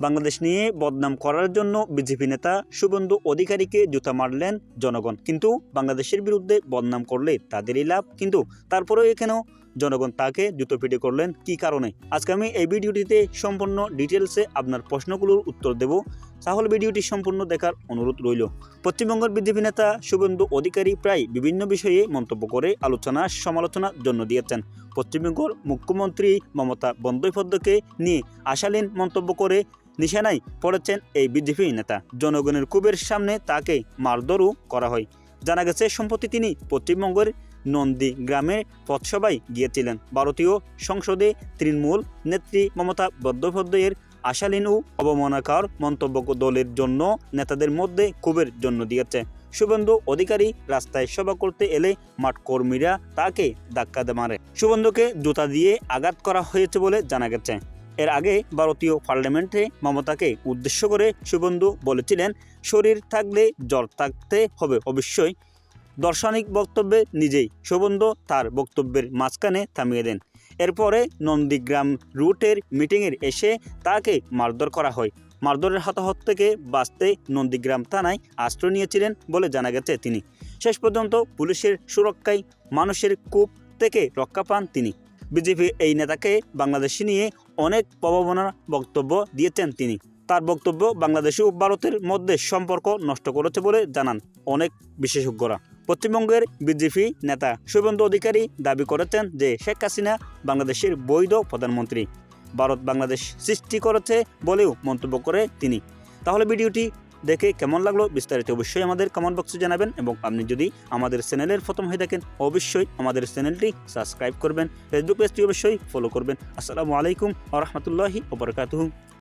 বাংলাদেশ নিয়ে বদনাম করার জন্য বিজেপি নেতা শুভেন্দু অধিকারীকে জুতা মারলেন জনগণ। কিন্তু বাংলাদেশের বিরুদ্ধে বদনাম করলে তাদেরই লাভ। কিন্তু তারপরেও এখানেও জনগণ তাকে জুতো পিটে করলেন কি কারণে? আজকে আমি এই ভিডিওটিতে সম্পূর্ণ ডিটেলসে আপনার প্রশ্নগুলোর উত্তর দেব। তাহলে ভিডিওটি সম্পূর্ণ দেখার অনুরোধ রইল। পশ্চিমবঙ্গের বিজেপি নেতা শুভেন্দু অধিকারী প্রায় বিভিন্ন বিষয়ে মন্তব্য করে আলোচনা সমালোচনার জন্য দিয়েছেন। পশ্চিমবঙ্গের মুখ্যমন্ত্রী মমতা বন্দ্যোপাধ্যায়কে নিয়ে আশালীন মন্তব্য করে নিশানায় পড়েছেন এই বিজেপি নেতা। জনগণের কুবের সামনে তাকে মারধরও করা হয়। জানা গেছে, সম্প্রতি তিনি পশ্চিমবঙ্গের নন্দী গ্রামে পথসভায় গিয়েছিলেন। ভারতীয় সংসদে তৃণমূল নেত্রী মমতা বন্দ্যোপাধ্যায়ের আশালীন ও অবমাননাকর মন্তব্য দলের জন্য নেতাদের মধ্যে ক্ষোভের জন্য দিয়েছে। শুভেন্দু অধিকারী রাস্তায় সভা করতে এলে মাঠ কর্মীরা তাকে ধাক্কা মারে। শুভেন্দুকে জুতা দিয়ে আঘাত করা হয়েছে বলে জানা গেছে। এর আগে ভারতীয় পার্লামেন্টে মমতাকে উদ্দেশ্য করে শুভেন্দু বলেছিলেন, শরীর থাকলে জ্বর থাকতে হবে, অবশ্যই। দর্শনিক বক্তব্যে নিজেই শুভেন্দু তার বক্তব্যের মাঝখানে থামিয়ে দেন। এরপরে নন্দীগ্রাম রুটের মিটিংয়ের এসে তাকে মারধর করা হয়। মারধরের হতাহত থেকে বাঁচতে নন্দীগ্রাম থানায় আশ্রয় নিয়েছিলেন বলে জানা গেছে তিনি। শেষ পর্যন্ত পুলিশের সুরক্ষায় মানুষের কূপ থেকে রক্ষা পান তিনি। বিজেপি এই নেতাকে বাংলাদেশ নিয়ে অনেক প্রভাবনার বক্তব্য দিয়েছেন তিনি। তার বক্তব্য বাংলাদেশ ও ভারতের মধ্যে সম্পর্ক নষ্ট করেছে বলে জানান অনেক বিশেষজ্ঞরা। পশ্চিমবঙ্গের বিজেপি নেতা শুভেন্দু অধিকারী দাবি করেছেন যে শেখ হাসিনা বাংলাদেশের বৈধ প্রধানমন্ত্রী। ভারত বাংলাদেশ সৃষ্টি করেছে বলেও মন্তব্য করে তিনি। তাহলে ভিডিওটি দেখে কেমন লাগল বিস্তারিত অবশ্যই আমাদের কমেন্ট বক্সে জানাবেন এবং আপনি যদি আমাদের চ্যানেলের প্রথম হয়ে থাকেন, অবশ্যই আমাদের চ্যানেলটি সাবস্ক্রাইব করবেন। ফেসবুক পেজটি অবশ্যই ফলো করবেন। আসসালামু আলাইকুম আ রহমতুল্লাহি